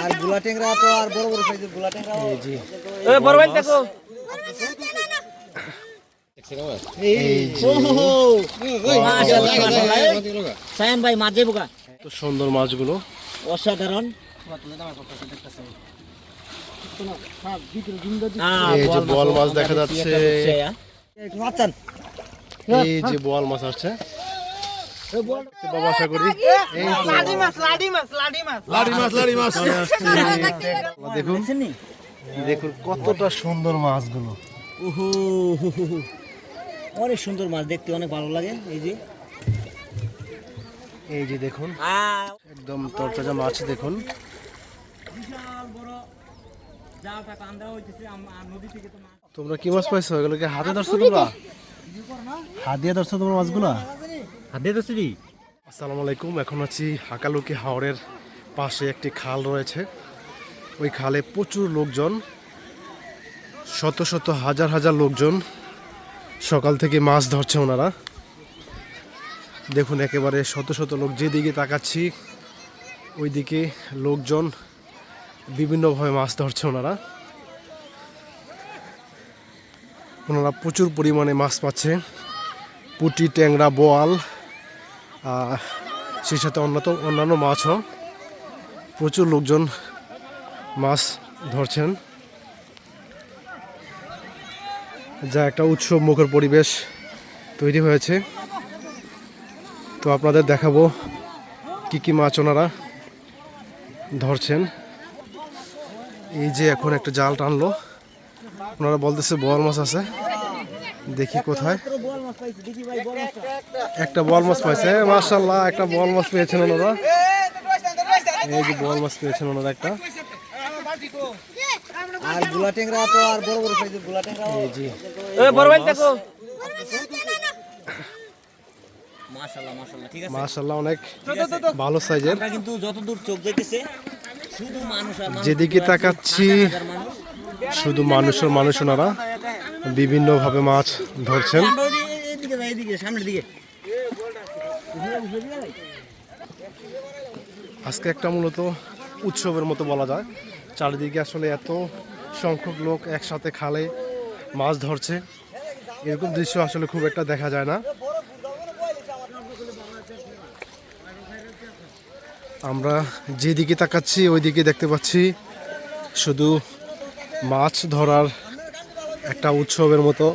আরগুলা ট্যাংরা তো আর বড় বড় সাইজেরগুলা ট্যাংরা। এই জি। এ বড় ভাই দেখো। সুন্দর মাছগুলো। অসাধারণ। এই যে বোয়াল মাছ দেখা যাচ্ছে। এই যে বোয়াল মাছ আসছে। বাবা আশা করি এই তো লাডি মাছ লাডি মাছ লাডি মাছ লাড়ি মাছ লাড়ি মাছ দেখুন দেখুন কতটা সুন্দর মাছগুলো ওহো অনেক সুন্দর মাছ দেখতে অনেক ভালো লাগে এই যে এই যে দেখুন একদম তরতাজা মাছ দেখুন বিশাল বড় জালটা কান্দা হইতেছে আম- আর নদী থেকে তো মাছ তোমরা কি মাছ পাইছো এগুলোকে হাতে ধরছো তোমরা হাত দিয়ে ধরছো তোমরা মাছগুলো আসসালামু আলাইকুম এখন আছি হাকালুকি হাওড়ের পাশে একটি খাল রয়েছে। ওই খালে প্রচুর লোকজন, শত শত হাজার হাজার লোকজন সকাল থেকে মাছ ধরছে ওনারা। দেখুন একেবারে শত শত লোক যেদিকে তাকাচ্ছি, ওইদিকে লোকজন বিভিন্নভাবে মাছ ধরছে ওনারা। ওনারা প্রচুর পরিমাণে মাছ পাচ্ছে। পুটি, ট্যাংরা, বোয়াল সেই সাথে অন্যত অন্যান্য মাছও। প্রচুর লোকজন মাছ ধরছেন। যা একটা উৎসব মুখর পরিবেশ তৈরি হয়েছে। তো আপনাদের দেখাবো কি কি মাছ ওনারা ধরছেন। এই যে এখন একটা জাল টানলো। ওনারা বলতেছে বল মাছ আছে। দেখি কোথায়। একটা বল মাছ পাইছে মার্শাল্লাহ একটা বল মাছ পেয়েছেন ওনারা। এই যে বল মাছ পেয়েছেন ওনারা একটা। আরগুলা ট্যাংরা তো আর বড় বড় সাইজেরগুলা ট্যাংরা এই যে। এ বড় ভাই দেখো। মাশাআল্লাহ মাশাআল্লাহ ঠিক আছে? মার্শাল্লাহ অনেক ভালো সাইজের। আমরা কিন্তু যতদূর চোখ যাইতেছে শুধু মানুষ আর মানুষ যেদিকে তাকাচ্ছি হাজার মানুষ। শুধু মানুষের মানুষ ওনারা। বিভিন্নভাবে মাছ ধরছেন। আজকে একটা মূলত উৎসবের মতো বলা যায়। চারিদিকে আসলে এত সংখ্যক লোক একসাথে খালে মাছ ধরছে। এরকম দৃশ্য আসলে খুব একটা দেখা যায় না। আমরা যেদিকে তাকাচ্ছি, ওইদিকে দেখতে পাচ্ছি শুধু মাছ ধরার একটা উৎসবের মতো।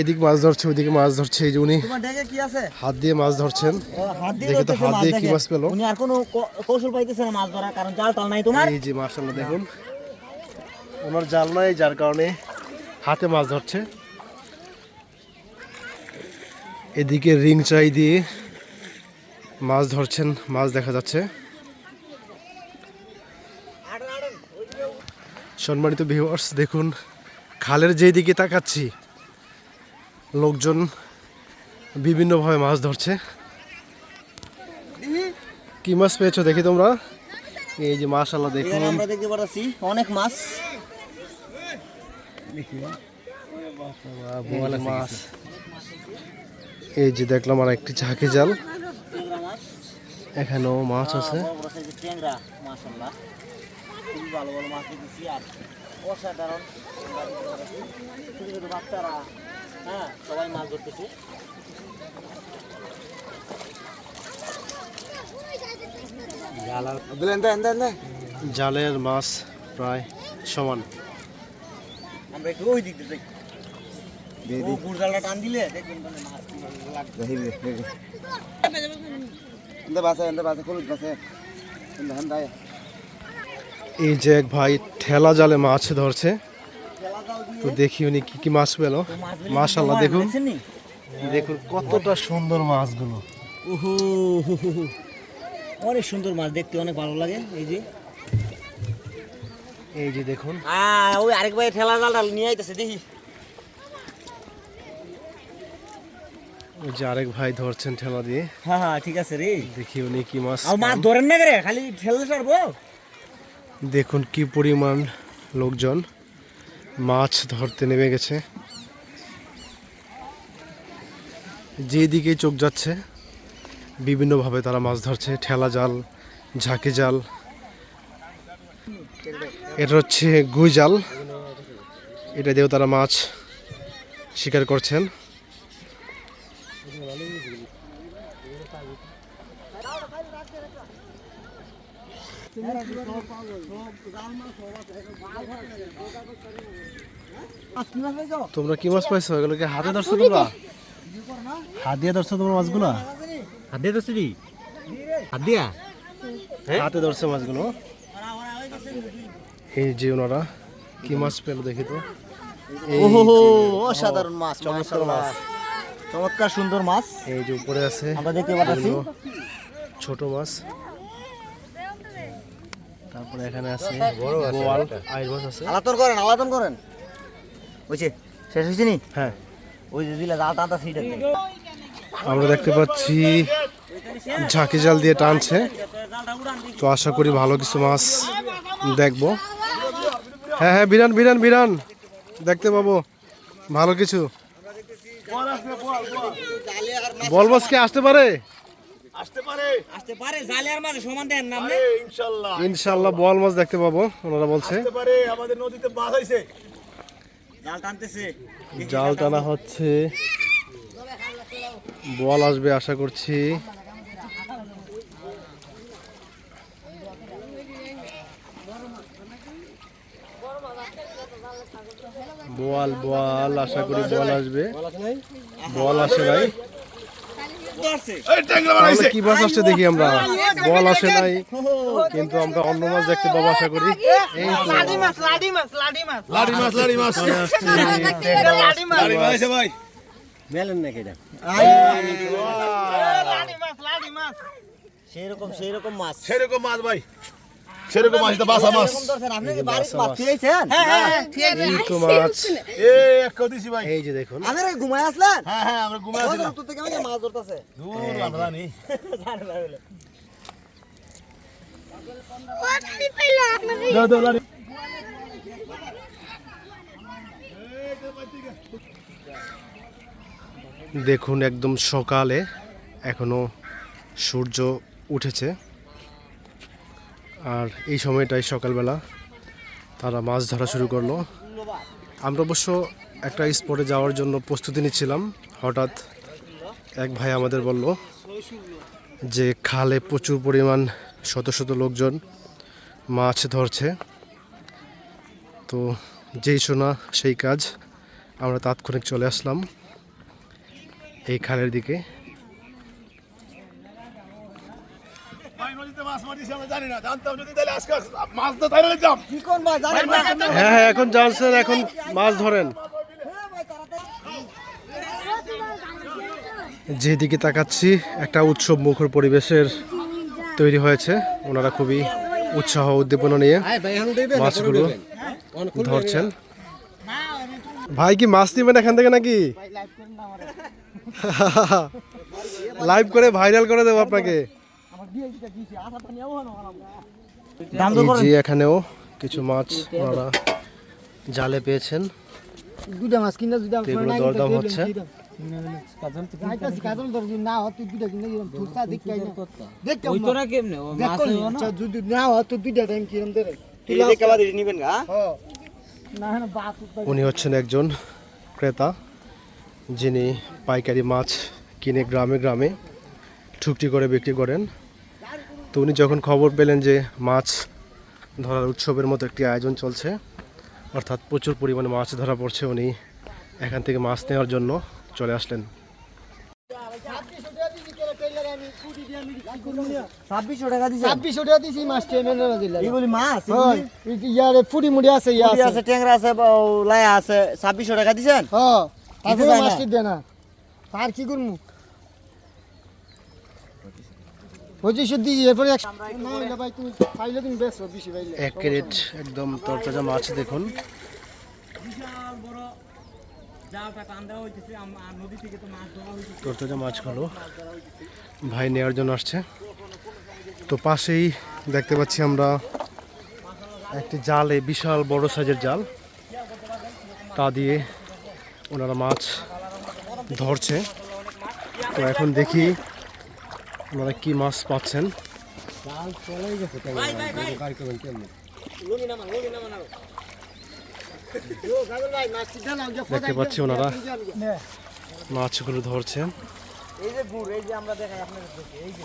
এদিক মাছ ধরছে ওইদিকে মাছ ধরছে এই যে উনি হাত দিয়ে মাছ ধরছেন। হাত দিয়ে দেখে তো হাত দিয়ে কি মাছ পেল? উনি আর কোনো কৌশল পাইতেছে না মাছ ধরা কারণ জাল টাল নাই তোমার। এই যে মার্শাল্লাহ দেখুন। ওনার জাল নাই যার কারণে হাতে মাছ ধরছে। এদিকে রিং চাই দিয়ে মাছ ধরছেন মাছ দেখা যাচ্ছে। সম্মানিত ভিউয়ার্স দেখুন খালের যেই দিকে তাকাচ্ছি লোকজন বিভিন্নভাবে মাছ ধরছে। কি মাছ পেয়েছ দেখি তোমরা? এই যে মাশাল্লাহ দেখুন। এখানে আমরা দেখতে পাচ্ছি অনেক মাছ। মাছ। এই যে দেখলাম আর একটি ঝাঁকি জাল। এখানেও মাছ আছে। খুবই ভালো ভালো মাছ দেখেছি আর অসাধারণ। ছোট ছোট বাচ্চারা হ্যাঁ সবাই মাছ ধরতেছে। জালের মাছ প্রায় সমান। আমরা একটু ওই দিক দিয়ে গুড়জালটা টান দিলে দেখবেন এই যে এক ভাই ঠেলা জালে মাছ ধরছে। তো দেখি উনি কি কি মাছ পেল। মাশাল্লাহ দেখুন। দেখুন কতটা সুন্দর মাছগুলো। ওহো অনেক সুন্দর মাছ দেখতে অনেক ভালো লাগে। এই যে। এই যে দেখুন। ওই আরেক ভাই ঠেলা জালটা নিয়ে আইতেছে দেখি। ওই যে আরেক ভাই ধরছেন ঠেলা দিয়ে। হ্যাঁ হ্যাঁ ঠিক আছে রে। দেখি উনি কি মাছ মাছ ধরেন না রে খালি ঠেলে ছাড়বো। দেখুন কি পরিমাণ লোকজন মাছ ধরতে নেমে গেছে। যেদিকে চোখ যাচ্ছে, বিভিন্নভাবে তারা মাছ ধরছে, ঠেলা জাল, ঝাঁকি জাল। এটা হচ্ছে গুই জাল। এটা দিয়েও তারা মাছ শিকার করছেন। তোমরা কি মাছ পাইছো? এগুলোকে হাতে ধরছো তোমরা? হাত দিয়ে ধরছো তোমরা মাছগুলো? হাত দিয়ে ধরছি দি হাত দিয়া? হাতে ধরছে মাছগুলো? এই যে ওনারা কি মাছ পেল দেখি তো। অসাধারণ মাছ চমৎকার মাছ। চমৎকার সুন্দর মাছ। এই যে উপরে আছে। আমরা দেখতে পাচ্ছি। ছোট মাছ। তারপরে এখানে আছে বোয়াল আইর মাছ আছে। আলাতন করেন আলাতন করেন। বুঝছে? শেষ হয়েছে নি? হ্যাঁ। ওই যে দিলে জাল টানটা সেইটা আমরা দেখতে পাচ্ছি ঝাঁকি জাল দিয়ে টানছে। তো আশা করি ভালো কিছু মাছ দেখব। হ্যাঁ হ্যাঁ বিরান বিরান বিরান। দেখতে পাবো। ভালো কিছু। বল মাছ কি আসতে পারে? আসতে পারে। জালে আর মাঝে সমান দেন না ইনশাল্লাহ। বল মাছ দেখতে পাবো ওনারা বলছে। জাল টানতেছে। জাল টানা হচ্ছে। বল আসবে আশা করছি। বল বল আশা করি বল আসবে। বল আসে নাই? তাহলে কি মাছ আসছে দেখি আমরা। বল আসে নাই। কিন্তু আমরা অন্য মাছ দেখতে পাবো আশা করি। এই লাডি মাছ লাডি মাছ লাডি মাছ। লাড়ি মাছ লাড়ি মাছ। লাডি মাছ। মেলেন নাকি এটা? লাডি মাছ লাডি মাছ। সেই রকম মাছ। সেরকম মাছ ভাই। সেরকম মাছ বাসা মাছ হ্যাঁ হ্যাঁ হ্যাঁ। ঠিক আছে এই তো মাছ। যে দেখুন। আসলেন? হ্যাঁ হ্যাঁ আমরা থেকে আমাকে মাছ ধরতেছে? দূর আমরা জানি। দাও দাও লাড়ি দেখুন একদম সকালে এখনও সূর্য উঠেছে। আর এই সময়টাই সকালবেলা তারা মাছ ধরা শুরু করল। আমরা অবশ্য একটা স্পটে যাওয়ার জন্য প্রস্তুতি নিচ্ছিলাম। হঠাৎ এক ভাই আমাদের বলল যে খালে প্রচুর পরিমাণ শত শত লোকজন মাছ ধরছে। তো যেই শোনা সেই কাজ, আমরা তাৎক্ষণিক চলে আসলাম এই খালের দিকে ভাই নদীতে মাছ মারিছি আমরা জানি না জানতাম যদি তাহলে আজকে মাছ তো তাই নিতাম কি কোন ভাই জানেন না হ্যাঁ হ্যাঁ এখন জানছেন এখন মাছ ধরেন। যেদিকে তাকাচ্ছি একটা উৎসব মুখর পরিবেশের তৈরি হয়েছে। ওনারা খুবই উৎসাহ উদ্দীপনা নিয়ে মাছগুলো ধরছেন। ভাই কি মাছ নিবেন এখান থেকে নাকি? লাইভ করে ভাইরাল করে দেবো আপনাকে। যে এখানেও কিছু মাছ ওনারা জালে পেয়েছেন। দুটা মাছ কিনা দুটা এগুলো দরদাম হচ্ছে। কাজল কাজল ধর না হত দুটা কিনা দিলাম ফুসা দেখ কাই না। দেখ ওই তো না কেমনে? ও মাছ যদি না হত দুটা টাইম কিরম দেরে নিবেন গা? না না বাত উনি হচ্ছেন একজন ক্রেতা যিনি পাইকারি মাছ কিনে গ্রামে গ্রামে ঠুকটি করে বিক্রি করেন। তো উনি যখন খবর পেলেন যে মাছ ধরার উৎসবের মতো একটি আয়োজন চলছে অর্থাৎ প্রচুর পরিমাণে মাছ ধরা পড়ছে উনি এখান থেকে মাছ নেওয়ার জন্য চলে আসলেন। হয় ইয়া হ্যাঁ তার কি করমু? পঁচিশশো এরপরে এক ক্যারেট একদম মাছ দেখুন। ভাই নেওয়ার জন্য আসছে। তো পাশেই দেখতে পাচ্ছি আমরা একটি জালে, বিশাল বড় সাইজের জাল। তা দিয়ে ওনারা মাছ ধরছে। তো এখন দেখি ওনারা কি মাছ পাচ্ছেন দেখতে পাচ্ছি ওনারা মাছগুলো ধরছেন এই যে গুড় এই যে আমরা দেখাই আপনাদের এই যে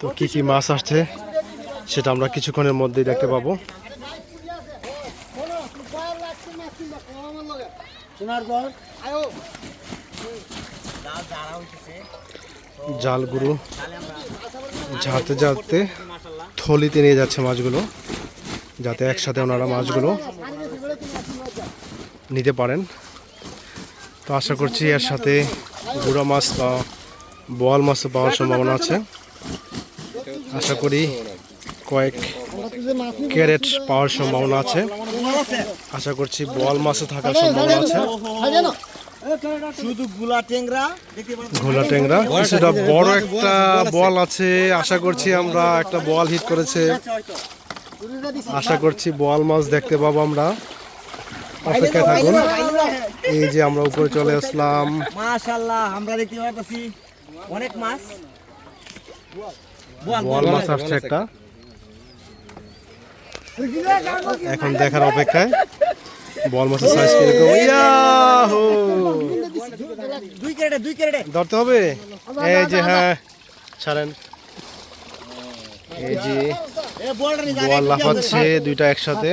তো কি কি মাছ আসছে সেটা আমরা কিছুক্ষণের মধ্যেই দেখতে পাবো সোনার জালগুলো ঝাড়তে ঝাড়তে থলিতে নিয়ে যাচ্ছে মাছগুলো, যাতে একসাথে ওনারা মাছগুলো নিতে পারেন। তো আশা করছি এর সাথে গুঁড়া মাছ বা বোয়াল মাছও পাওয়ার সম্ভাবনা আছে। আশা করি কয়েক ক্যারেট পাওয়ার সম্ভাবনা আছে। আশা করছি বোয়াল মাছও থাকার সম্ভাবনা আছে। শুধু গুলা টেংরা ঘোলা ট্যাংরা। কিছুটা বড় একটা বল আছে আশা করছি আমরা একটা বল হিট করেছে। আশা করছি বোয়াল মাছ দেখতে পাবো আমরা। থাকুন। এই যে আমরা উপরে চলে আসলাম। মাশাল্লাহ আমরা দেখতে পাচ্ছি অনেক মাছ। বল মাছ আসছে একটা। এখন দেখার অপেক্ষায়। বল মাছের সাইজ কীরকম? ইয়াহু! দুই ক্যারেটে দুই ক্যারেটে ধরতে হবে এই যে হ্যাঁ ছাড়েন এই যে লাফাচ্ছে দুইটা একসাথে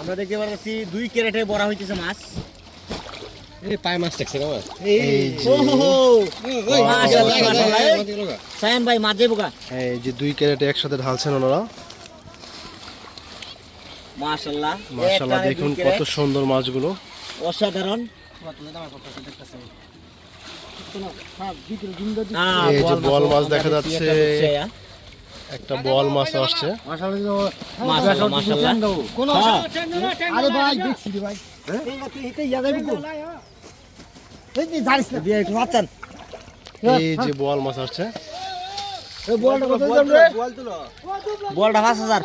আমরা দেখতে পাচ্ছি দুই ক্যারেটে বড়া হইতেছে মাছ এই মাশাআল্লাহ মাশাআল্লাহ সায়ন ভাই মাছ কা এই যে দুই ক্যারেটে একসাথে ঢালছেন ওনারা মাশাআল্লাহ। মাশাল্লাহ দেখুন কত সুন্দর মাছগুলো। অসাধারণ। এই যে বল মাছ দেখা যাচ্ছে। একটা আহ। একটা বল মাছ আসছে। মাশাআল্লাহ মাশাআল্লাহ। হ্যাঁ। এই যে বল মাছ আসছে। বলটা পাঁচ হাজার।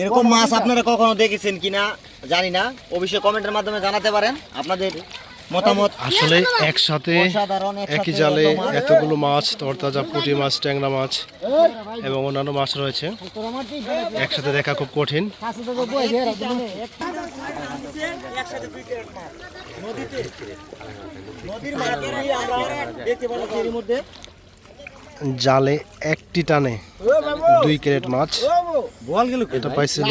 এরকম মাছ আপনারা কখনো দেখেছেন কিনা? জানি না। অবশ্যই কমেন্টের মাধ্যমে জানাতে পারেন আপনাদের মতামত। আসলে একসাথে একই জালে। এতগুলো মাছ তরতাজা পুঁটি মাছ ট্যাংরা মাছ এবং অন্যান্য মাছ রয়েছে। একসাথে দেখা খুব কঠিন। নদীতে নদীর আমরা দেখতে পাচ্ছি এর মধ্যে জালে একটি টানে দুই ক্যারেট মাছ। এটা পাইছিল।